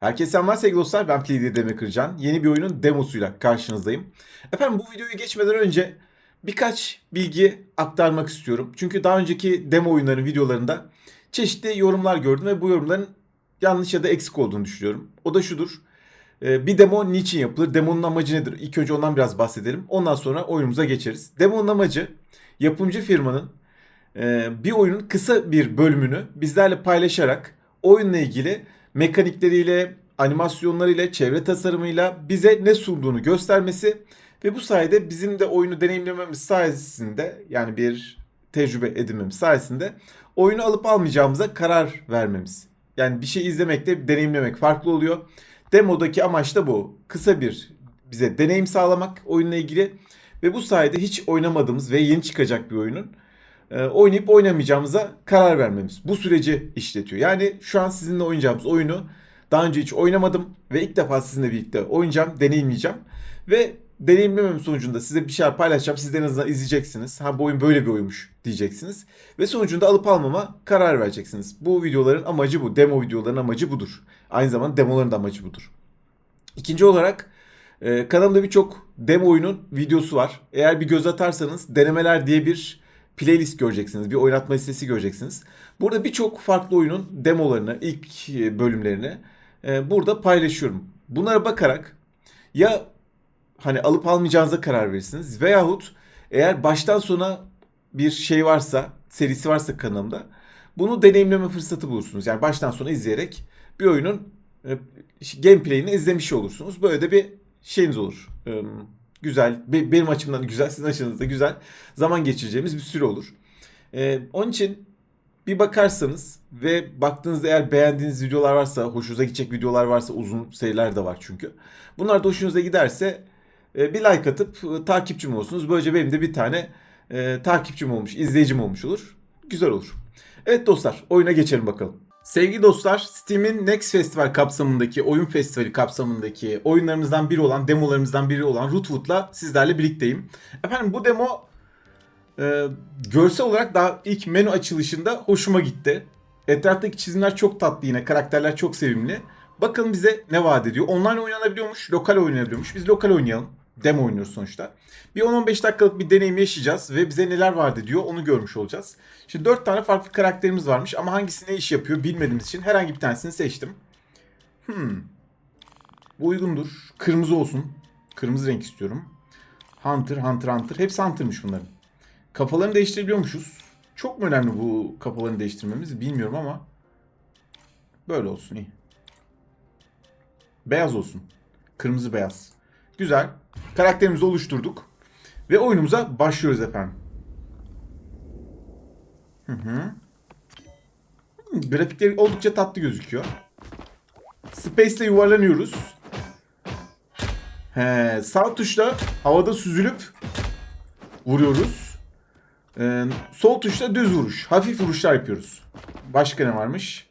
Herkese selamlar sevgili dostlar. Ben Demir Kırcan. Yeni bir oyunun demosuyla karşınızdayım. Efendim bu videoyu geçmeden önce birkaç bilgi aktarmak istiyorum. Çünkü daha önceki demo oyunların videolarında çeşitli yorumlar gördüm ve bu yorumların yanlış ya da eksik olduğunu düşünüyorum. O da şudur. Ee, Bir demo niçin yapılır? Demonun amacı nedir? İlk önce ondan biraz bahsedelim. Ondan sonra oyunumuza geçeriz. Demonun amacı yapımcı firmanın e, bir oyunun kısa bir bölümünü bizlerle paylaşarak oyunla ilgili mekanikleriyle, animasyonlarıyla, çevre tasarımıyla bize ne sunduğunu göstermesi ve bu sayede bizim de oyunu deneyimlememiz sayesinde yani bir tecrübe edinmemiz sayesinde oyunu alıp almayacağımıza karar vermemiz. Yani bir şey izlemekte deneyimlemek farklı oluyor. Demodaki amaç da bu. Kısa bir bize deneyim sağlamak oyunla ilgili ve bu sayede hiç oynamadığımız ve yeni çıkacak bir oyunun oynayıp oynamayacağımıza karar vermemiz. Bu süreci işletiyor. Yani şu an sizinle oynayacağımız oyunu daha önce hiç oynamadım ve ilk defa sizinle birlikte oynayacağım, deneyimleyeceğim. Ve deneyimlemem sonucunda size bir şeyler paylaşacağım. Siz de en azından izleyeceksiniz. Ha bu oyun böyle bir oyunmuş diyeceksiniz. Ve sonucunda alıp almama karar vereceksiniz. Bu videoların amacı bu. Demo videoların amacı budur. Aynı zamanda demoların da amacı budur. İkinci olarak e, kanalımda birçok demo oyunun videosu var. Eğer bir göz atarsanız denemeler diye bir playlist göreceksiniz. Bir oynatma listesi göreceksiniz. Burada birçok farklı oyunun demolarını, ilk e, bölümlerini e, burada paylaşıyorum. Bunlara bakarak ya hani alıp almayacağınıza karar verirsiniz veyahut eğer baştan sona bir şey varsa, serisi varsa kanalımda bunu deneyimleme fırsatı bulursunuz. Yani baştan sona izleyerek bir oyunun e, gameplay'ini izlemiş olursunuz. Böyle de bir şeyiniz olur. Güzel, be- benim açımdan güzel, sizin açınızda güzel zaman geçireceğimiz bir süre olur. E, onun için bir bakarsanız ve baktığınızda eğer beğendiğiniz videolar varsa, hoşunuza gidecek videolar varsa uzun seriler de var çünkü. Bunlar da hoşunuza giderse e, bir like atıp e, takipçim olursunuz. Böylece benim de bir tane e, takipçim olmuş, izleyicim olmuş olur. Güzel olur. Evet dostlar, oyuna geçelim bakalım. Sevgili dostlar, Steam'in Next Festival kapsamındaki, oyun festivali kapsamındaki oyunlarımızdan biri olan, demolarımızdan biri olan Rootwood'la sizlerle birlikteyim. Efendim bu demo e, görsel olarak daha ilk menü açılışında hoşuma gitti. Etraftaki çizimler çok tatlı yine, karakterler çok sevimli. Bakalım bize ne vaat ediyor. Online oynanabiliyormuş, lokal oynanabiliyormuş. Biz lokal oynayalım. Demo oynuyoruz sonuçta. Bir 10-15 dakikalık bir deneyim yaşayacağız ve bize neler vaat ediyor onu görmüş olacağız. Şimdi 4 tane farklı karakterimiz varmış ama hangisi ne iş yapıyor bilmediğimiz için herhangi bir tanesini seçtim. Hmm. Bu uygundur. Kırmızı olsun. Kırmızı renk istiyorum. Hunter, Hunter, Hunter. Hepsi Hunter'mış bunların. Kafalarını değiştirebiliyormuşuz. Çok mu önemli bu kafalarını değiştirmemiz bilmiyorum ama böyle olsun iyi. Beyaz olsun. Kırmızı beyaz. Güzel. Karakterimizi oluşturduk. Ve oyunumuza başlıyoruz efendim. Hı hı. Hmm, grafikleri oldukça tatlı gözüküyor. Space ile yuvarlanıyoruz. He, sağ tuşla havada süzülüp vuruyoruz. Ee, sol tuşla düz vuruş. Hafif vuruşlar yapıyoruz. Başka ne varmış?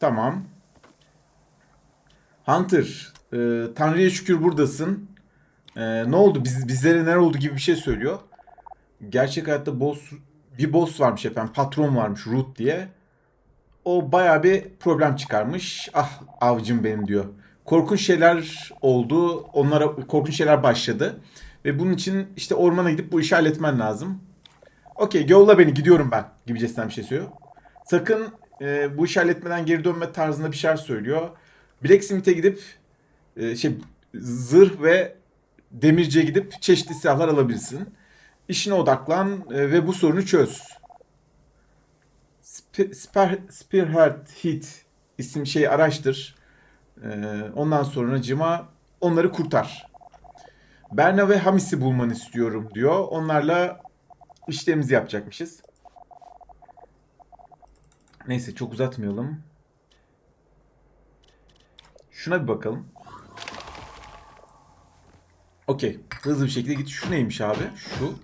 Tamam. Hunter, e, Tanrı'ya şükür buradasın. E, ne oldu? Biz, bizlere ne oldu gibi bir şey söylüyor. Gerçek hayatta boss bir boss varmış efendim. Patron varmış Root diye. O baya bir problem çıkarmış. Ah avcım benim diyor. Korkunç şeyler oldu. Onlara korkunç şeyler başladı. Ve bunun için işte ormana gidip bu işi halletmen lazım. Okey yolla beni gidiyorum ben gibicesinden bir şey söylüyor. Sakın e, bu işi halletmeden geri dönme tarzında bir şeyler söylüyor. Blacksmith'e gidip e, şey zırh ve demirciye gidip çeşitli silahlar alabilirsin. İşine odaklan e, ve bu sorunu çöz. Spe- Spear, Spearhead Hit isim şeyi araştır. E, ondan sonra cima onları kurtar. Berna ve Hamis'i bulmanı istiyorum diyor. Onlarla işlerimizi yapacakmışız. Neyse çok uzatmayalım. Şuna bir bakalım. Okey. Hızlı bir şekilde git. Şu neymiş abi? Şu.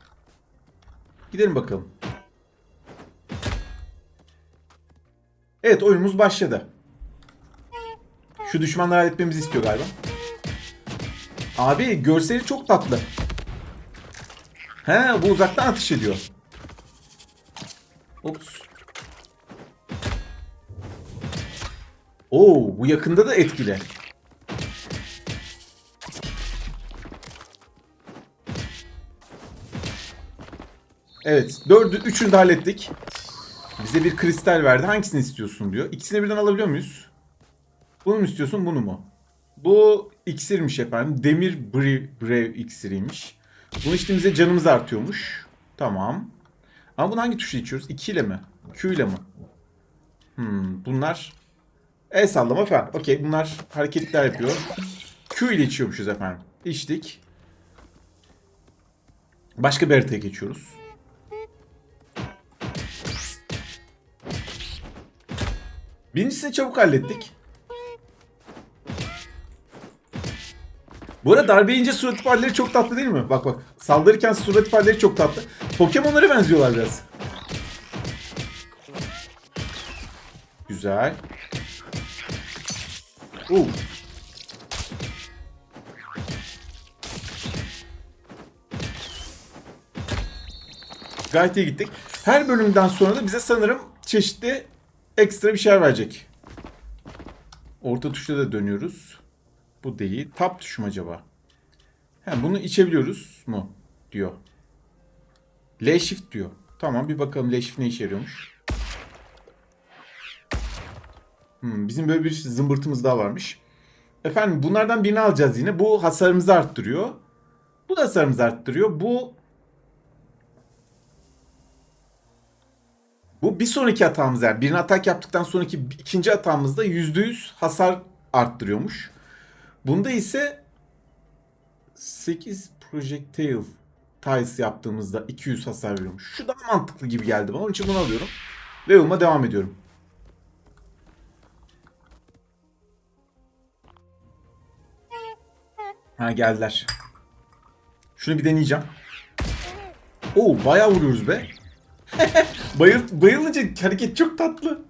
Gidelim bakalım. Evet oyunumuz başladı. Şu düşmanları halletmemizi istiyor galiba. Abi görseli çok tatlı. He bu uzaktan atış ediyor. Ops. Oo bu yakında da etkili. Evet. Dördü, üçünü de hallettik. Bize bir kristal verdi. Hangisini istiyorsun diyor. İkisini birden alabiliyor muyuz? Bunu mu istiyorsun bunu mu? Bu iksirmiş efendim. Demir brev, brev iksiriymiş. Bunu içtiğimizde canımız artıyormuş. Tamam. Ama bunu hangi tuşla içiyoruz? 2 ile mi? Q ile mi? Hmm, bunlar el sallama falan. Okey bunlar hareketler yapıyor. Q ile içiyormuşuz efendim. İçtik. Başka bir haritaya geçiyoruz. Birincisini çabuk hallettik. Bu arada darbe yiyince surat ifadeleri çok tatlı değil mi? Bak bak. Saldırırken surat ifadeleri çok tatlı. Pokemon'lara benziyorlar biraz. Güzel. Uh. Gayet iyi gittik. Her bölümden sonra da bize sanırım çeşitli ekstra bir şeyler verecek. Orta tuşla da dönüyoruz. Bu değil. Tab tuşu mu acaba? He, bunu içebiliyoruz mu? Diyor. L shift diyor. Tamam bir bakalım L shift ne işe yarıyormuş. Hmm, bizim böyle bir zımbırtımız daha varmış. Efendim bunlardan birini alacağız yine. Bu hasarımızı arttırıyor. Bu da hasarımızı arttırıyor. Bu Bu bir sonraki hatamız yani. Birini atak yaptıktan sonraki ikinci hatamızda %100 hasar arttırıyormuş. Bunda ise 8 projectile tiles yaptığımızda 200 hasar veriyormuş. Şu daha mantıklı gibi geldi bana. Onun için bunu alıyorum. Ve yoluma devam ediyorum. Ha geldiler. Şunu bir deneyeceğim. Oo bayağı vuruyoruz be. Bayıl, bayılınca hareket çok tatlı.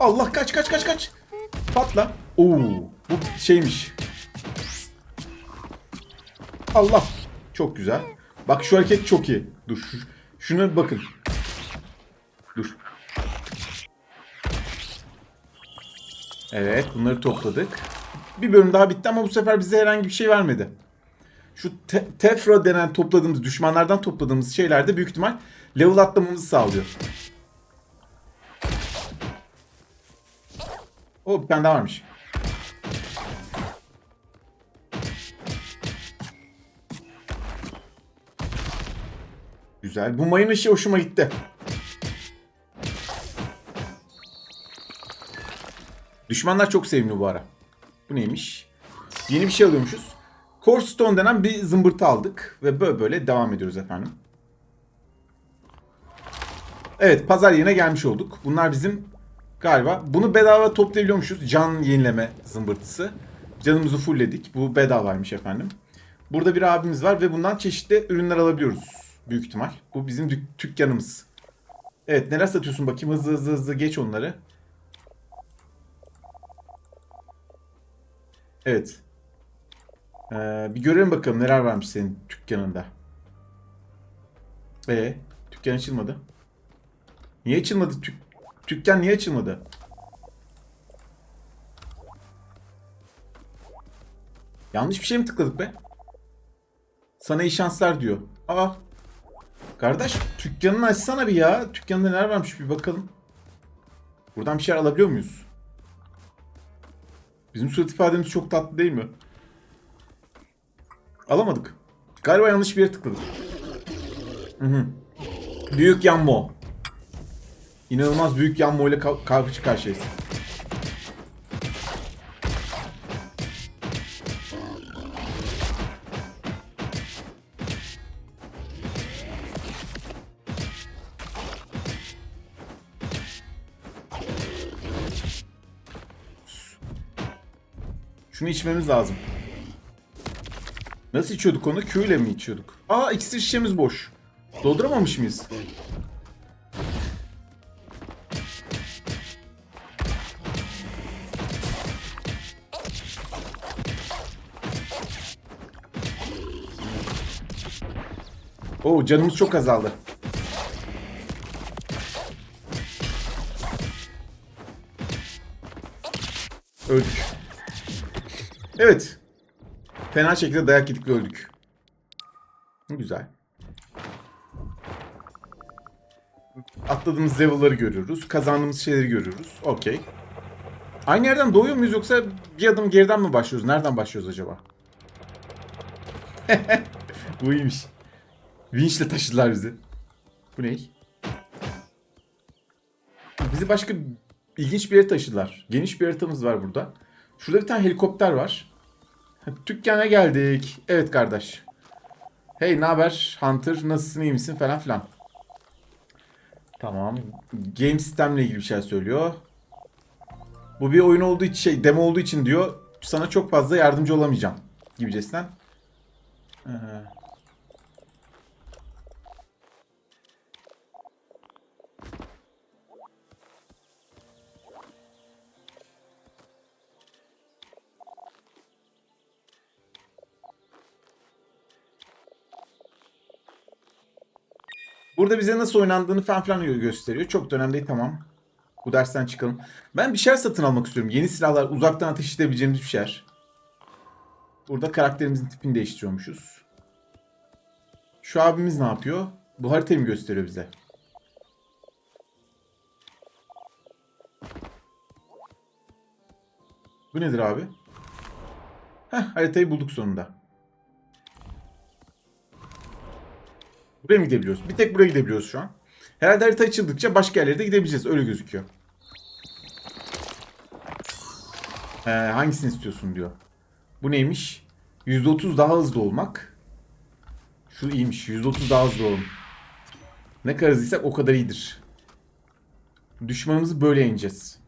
Allah kaç kaç kaç kaç. Patla. Oo, bu şeymiş. Allah. Çok güzel. Bak şu hareket çok iyi. Dur şu, şuna bakın. Dur. Evet bunları topladık. Bir bölüm daha bitti ama bu sefer bize herhangi bir şey vermedi. Şu te- Tefra denen topladığımız, düşmanlardan topladığımız şeylerde büyük ihtimal level atlamamızı sağlıyor. O bir tane daha varmış. Güzel. Bu mayın ışığı hoşuma gitti. Düşmanlar çok sevimli bu ara. Bu neymiş? Yeni bir şey alıyormuşuz. Core Stone denen bir zımbırtı aldık. Ve böyle böyle devam ediyoruz efendim. Evet pazar yerine gelmiş olduk. Bunlar bizim galiba. Bunu bedava toplayabiliyormuşuz. Can yenileme zımbırtısı. Canımızı fullledik. Bu bedavaymış efendim. Burada bir abimiz var ve bundan çeşitli ürünler alabiliyoruz. Büyük ihtimal. Bu bizim dük- dükkanımız. Evet neler satıyorsun bakayım hızlı hızlı hızlı geç onları. Evet. Ee, bir görelim bakalım neler varmış senin dükkanında. Ee, dükkan açılmadı. Niye açılmadı? Tük dükkan niye açılmadı? Yanlış bir şey mi tıkladık be? Sana iyi şanslar diyor. Aa. Kardeş dükkanını açsana bir ya. Dükkanında neler varmış bir bakalım. Buradan bir şeyler alabiliyor muyuz? Bizim surat ifademiz çok tatlı değil mi? Alamadık. Galiba yanlış bir yere tıkladık. Hı hı. Büyük Yanmo. İnanılmaz büyük Yanmo ile ka- karşı karşıyayız. Şunu içmemiz lazım. Nasıl içiyorduk onu? Q ile mi içiyorduk? Aa iksir şişemiz boş. Dolduramamış mıyız? Oo canımız çok azaldı. Öldük. Evet. Fena şekilde dayak yedik ve öldük. Güzel. Atladığımız level'ları görüyoruz. Kazandığımız şeyleri görüyoruz. Okey. Aynı yerden doğuyor muyuz yoksa bir adım geriden mi başlıyoruz? Nereden başlıyoruz acaba? Bu iyiymiş. Vinçle taşıdılar bizi. Bu ne? Bizi başka ilginç bir yere taşıdılar. Geniş bir haritamız var burada. Şurada bir tane helikopter var. Dükkana geldik. Evet kardeş. Hey ne haber Hunter nasılsın iyi misin falan filan. Tamam. Game sistemle ilgili bir şey söylüyor. Bu bir oyun olduğu için şey demo olduğu için diyor sana çok fazla yardımcı olamayacağım gibicesinden. Ee, Burada bize nasıl oynandığını falan filan gösteriyor. Çok da önemli değil tamam. Bu dersten çıkalım. Ben bir şeyler satın almak istiyorum. Yeni silahlar, uzaktan ateş edebileceğimiz bir şeyler. Burada karakterimizin tipini değiştiriyormuşuz. Şu abimiz ne yapıyor? Bu haritayı mı gösteriyor bize? Bu nedir abi? Heh, haritayı bulduk sonunda. Buraya mı gidebiliyoruz? Bir tek buraya gidebiliyoruz şu an. Herhalde harita açıldıkça başka yerlere de gidebileceğiz. Öyle gözüküyor. Ee, hangisini istiyorsun diyor. Bu neymiş? %30 daha hızlı olmak. Şu iyiymiş. %30 daha hızlı olun. Ne kadar hızlıysak o kadar iyidir. Düşmanımızı böyle yeneceğiz.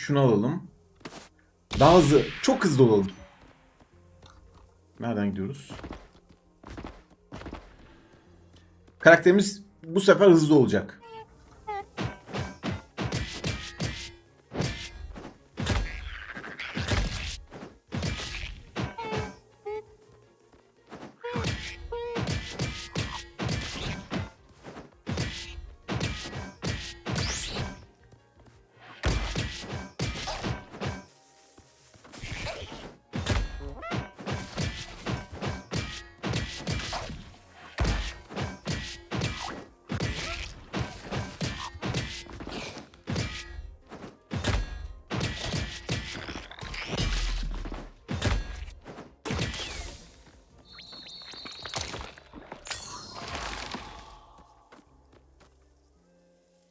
Şunu alalım. Daha hızlı. Çok hızlı olalım. Nereden gidiyoruz? Karakterimiz bu sefer hızlı olacak.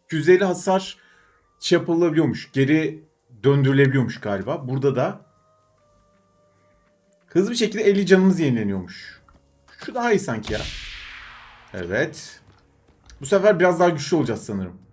%50 hasar şey yapılabiliyormuş. Geri döndürülebiliyormuş galiba. Burada da hızlı bir şekilde 50 canımız yenileniyormuş. Şu daha iyi sanki ya. Evet. Bu sefer biraz daha güçlü olacağız sanırım.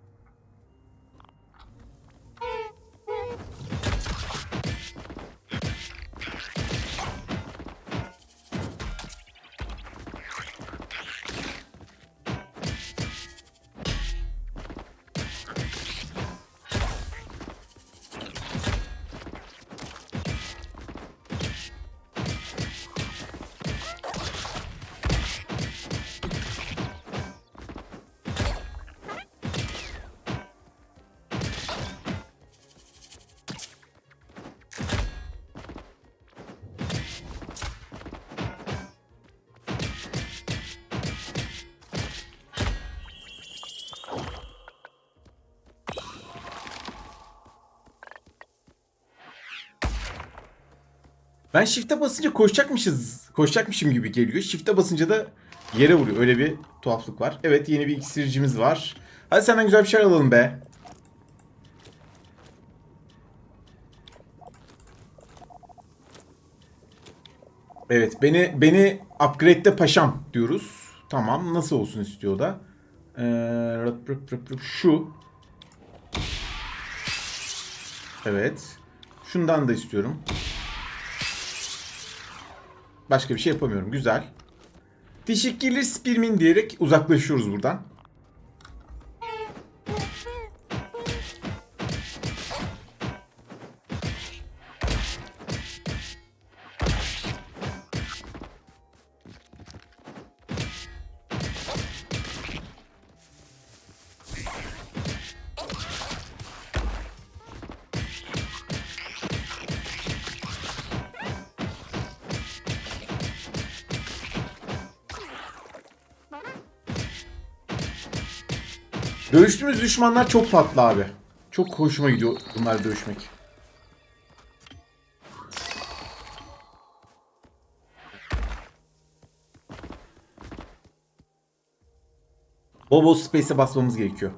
Ben shift'e basınca koşacakmışız. Koşacakmışım gibi geliyor. Shift'e basınca da yere vuruyor. Öyle bir tuhaflık var. Evet yeni bir iksircimiz var. Hadi senden güzel bir şey alalım be. Evet beni beni upgrade'de paşam diyoruz. Tamam nasıl olsun istiyor da. Ee. Şu. Evet. Şundan da istiyorum. Başka bir şey yapamıyorum. Güzel. Teşekkürler Spirmin diyerek uzaklaşıyoruz buradan. Dövüştüğümüz düşmanlar çok tatlı abi. Çok hoşuma gidiyor bunlar dövüşmek. Bol bol space'e basmamız gerekiyor.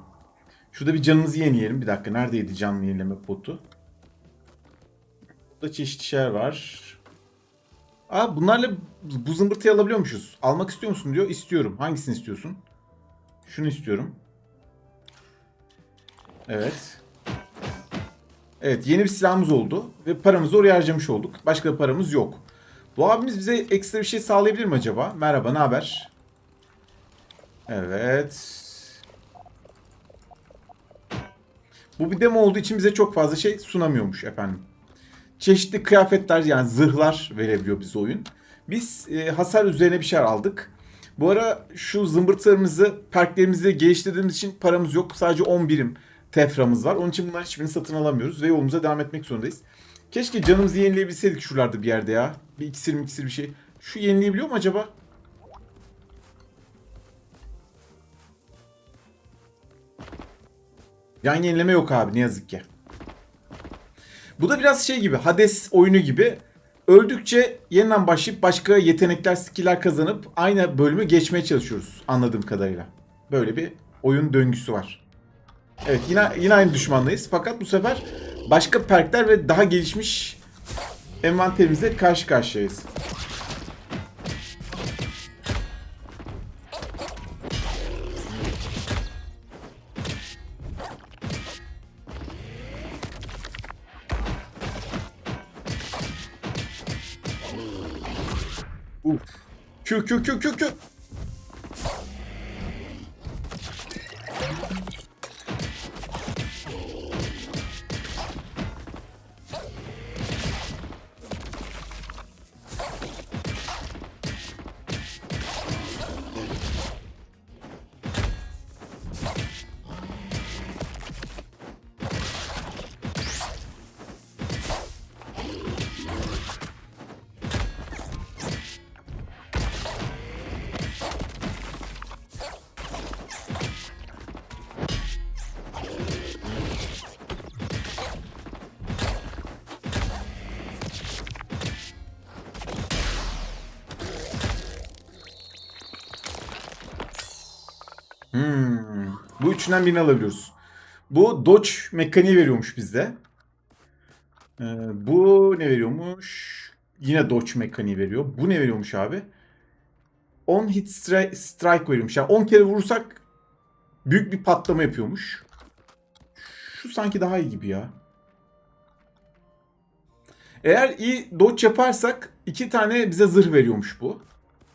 Şurada bir canımızı yenileyelim. Bir dakika neredeydi canlı yenileme potu? Burada çeşitli şeyler var. Aa bunlarla bu zımbırtıyı alabiliyormuşuz. Almak istiyor musun diyor. İstiyorum. Hangisini istiyorsun? Şunu istiyorum. Evet. Evet yeni bir silahımız oldu. Ve paramızı oraya harcamış olduk. Başka paramız yok. Bu abimiz bize ekstra bir şey sağlayabilir mi acaba? Merhaba ne haber? Evet. Bu bir demo olduğu için bize çok fazla şey sunamıyormuş efendim. Çeşitli kıyafetler yani zırhlar verebiliyor bize oyun. Biz e, hasar üzerine bir şeyler aldık. Bu ara şu zımbırtılarımızı, perklerimizi geliştirdiğimiz için paramız yok. Sadece 10 birim teframız var. Onun için bunların hiçbirini satın alamıyoruz ve yolumuza devam etmek zorundayız. Keşke canımızı yenileyebilseydik şuralarda bir yerde ya. Bir iksir mi iksir bir şey. Şu yenileyebiliyor mu acaba? Yan yenileme yok abi ne yazık ki. Bu da biraz şey gibi Hades oyunu gibi. Öldükçe yeniden başlayıp başka yetenekler, skill'ler kazanıp aynı bölümü geçmeye çalışıyoruz anladığım kadarıyla. Böyle bir oyun döngüsü var. Evet yine yine aynı düşmanlayız fakat bu sefer başka perkler ve daha gelişmiş envanterimizle karşı karşıyayız. Uf. Kü kü kü kü kü. Üçünden birini alabiliyoruz. Bu dodge mekaniği veriyormuş bizde. Ee, bu ne veriyormuş? Yine dodge mekaniği veriyor. Bu ne veriyormuş abi? 10 hit stri- strike veriyormuş. Yani 10 kere vurursak büyük bir patlama yapıyormuş. Şu sanki daha iyi gibi ya. Eğer iyi dodge yaparsak iki tane bize zırh veriyormuş bu.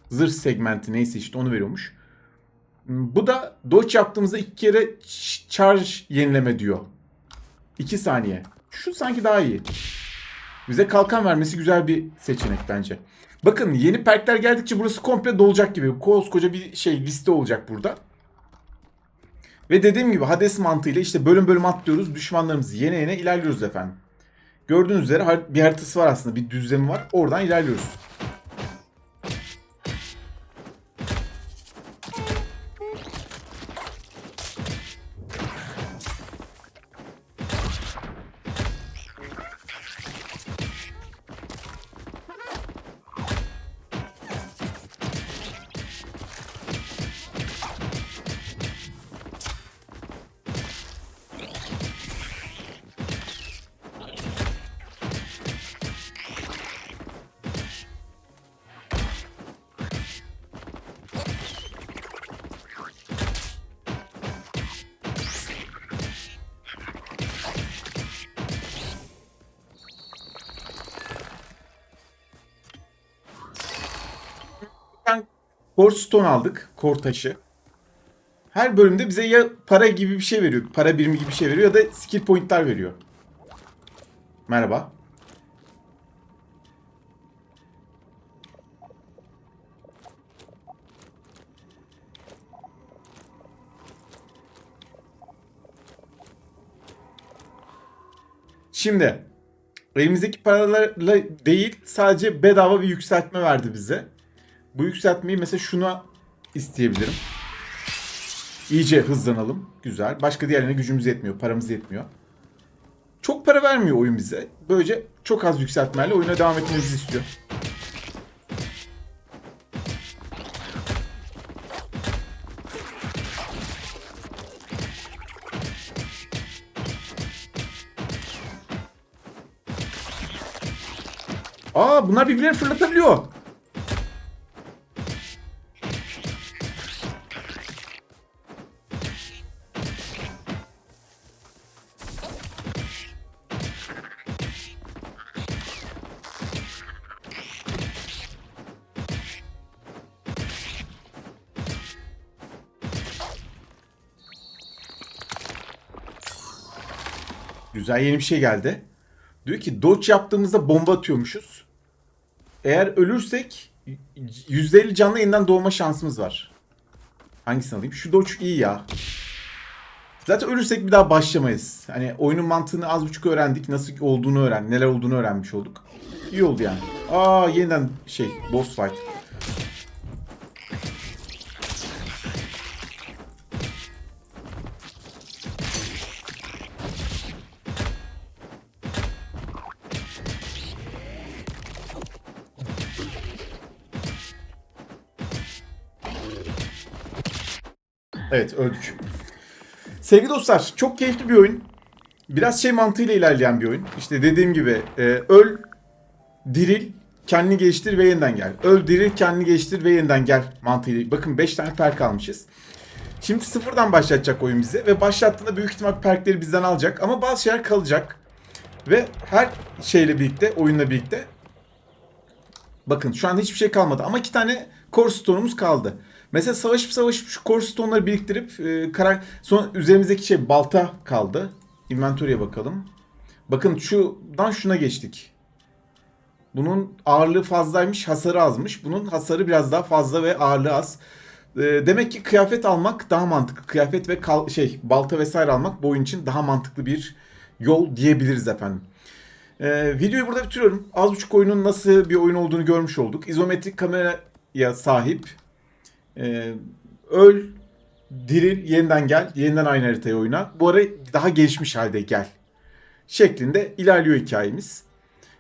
Zırh segmenti neyse işte onu veriyormuş. Bu da dodge yaptığımızda iki kere charge yenileme diyor. 2 saniye. Şu sanki daha iyi. Bize kalkan vermesi güzel bir seçenek bence. Bakın yeni perkler geldikçe burası komple dolacak gibi. Koskoca bir şey liste olacak burada. Ve dediğim gibi Hades mantığıyla işte bölüm bölüm atlıyoruz. Düşmanlarımızı yene yene ilerliyoruz efendim. Gördüğünüz üzere bir haritası var aslında. Bir düzlemi var. Oradan ilerliyoruz. Core Stone aldık. Core taşı. Her bölümde bize ya para gibi bir şey veriyor. Para birimi gibi bir şey veriyor ya da skill pointler veriyor. Merhaba. Şimdi elimizdeki paralarla değil sadece bedava bir yükseltme verdi bize. Bu yükseltmeyi mesela şuna isteyebilirim. İyice hızlanalım. Güzel. Başka diğerlerine gücümüz yetmiyor. Paramız yetmiyor. Çok para vermiyor oyun bize. Böylece çok az yükseltmeyle oyuna devam etmemizi istiyor. Aa bunlar birbirlerini fırlatabiliyor. Güzel yeni bir şey geldi. Diyor ki dodge yaptığımızda bomba atıyormuşuz. Eğer ölürsek %50 canlı yeniden doğma şansımız var. Hangisini alayım? Şu dodge iyi ya. Zaten ölürsek bir daha başlamayız. Hani oyunun mantığını az buçuk öğrendik. Nasıl olduğunu öğren, neler olduğunu öğrenmiş olduk. İyi oldu yani. Aa yeniden şey boss fight. Evet öldük. Sevgili dostlar çok keyifli bir oyun. Biraz şey mantığıyla ilerleyen bir oyun. İşte dediğim gibi e, öl, diril, kendini geliştir ve yeniden gel. Öl, diril, kendini geliştir ve yeniden gel mantığıyla. Bakın 5 tane perk almışız. Şimdi sıfırdan başlatacak oyun bize ve başlattığında büyük ihtimal perkleri bizden alacak ama bazı şeyler kalacak. Ve her şeyle birlikte, oyunla birlikte Bakın şu anda hiçbir şey kalmadı ama iki tane core stone'umuz kaldı. Mesela savaşıp savaşıp şu core stone'ları biriktirip e, karak son üzerimizdeki şey balta kaldı. Inventory'e bakalım. Bakın şuradan şuna geçtik. Bunun ağırlığı fazlaymış, hasarı azmış. Bunun hasarı biraz daha fazla ve ağırlığı az. E, demek ki kıyafet almak daha mantıklı. Kıyafet ve kal şey balta vesaire almak bu oyun için daha mantıklı bir yol diyebiliriz efendim. Ee, videoyu burada bitiriyorum. Az buçuk oyunun nasıl bir oyun olduğunu görmüş olduk. İzometrik kameraya sahip. Ee, öl, diril, yeniden gel, yeniden aynı haritayı oyna. Bu ara daha gelişmiş halde gel. Şeklinde ilerliyor hikayemiz.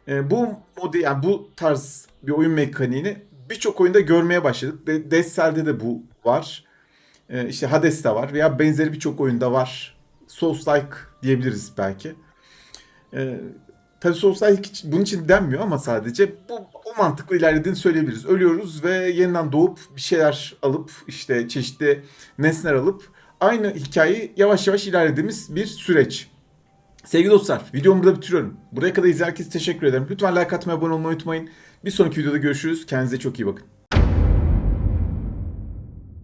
Ee, bu modi, yani bu tarz bir oyun mekaniğini birçok oyunda görmeye başladık. De Cell'de de bu var. Ee, işte Hades'te var veya benzeri birçok oyunda var. Souls-like diyebiliriz belki. Ee, Tabii Soulslike hiç bunun için denmiyor ama sadece bu o mantıklı ilerlediğini söyleyebiliriz. Ölüyoruz ve yeniden doğup bir şeyler alıp işte çeşitli nesneler alıp aynı hikayeyi yavaş yavaş ilerlediğimiz bir süreç. Sevgili dostlar videomu burada bitiriyorum. Buraya kadar izleyen herkese teşekkür ederim. Lütfen like atmayı, abone olmayı unutmayın. Bir sonraki videoda görüşürüz. Kendinize çok iyi bakın.